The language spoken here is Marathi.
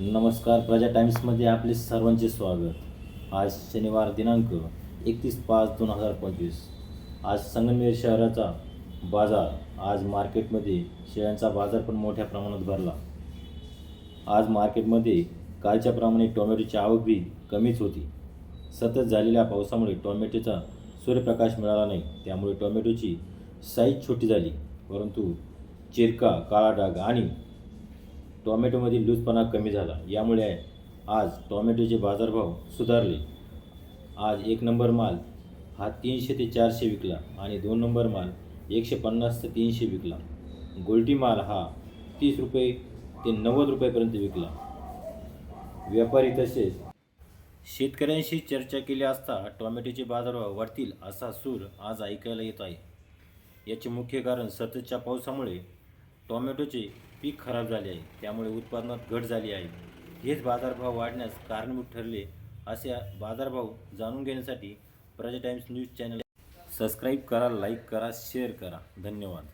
नमस्कार. प्रजा टाइम्समध्ये आपले सर्वांचे स्वागत. आज शनिवार दिनांक एकतीस पाच दोन हजार पंचवीस. आज संगमनेर शहराचा बाजार आज मार्केटमध्ये शेळ्यांचा बाजार पण मोठ्या प्रमाणात भरला. आज मार्केटमध्ये कालच्या प्रमाणे टोमॅटोची आवक बी कमीच होती. सतत झालेल्या पावसामुळे टोमॅटोचा सूर्यप्रकाश मिळाला नाही. त्यामुळे टोमॅटोची साईज छोटी झाली. परंतु चिरका काळा डाग आणि टोमॅटोमधील लूजपणा कमी झाला. यामुळे आज टोमॅटोचे बाजारभाव सुधारले. आज एक नंबर माल हा तीनशे ते चारशे विकला आणि दोन नंबर माल एकशे पन्नास ते तीनशे विकला. गोल्टी माल हा तीस रुपये ते नव्वद रुपयापर्यंत विकला. व्यापारी तसेच शेतकऱ्यांशी चर्चा केली असता टोमॅटोचे बाजारभाव वाढतील असा सूर आज ऐकायला येत आहे. याचे मुख्य कारण सततच्या पावसामुळे टोमॅटोचे पीक खराब झाले आहे त्यामुळे उत्पादनात घट झाली आहे. हेच बाजारभाव वाढण्यास कारणीभूत ठरले असे बाजारभाव जाणून घेण्यासाठी Praja times news channel subscribe करा लाईक करा शेअर करा. धन्यवाद.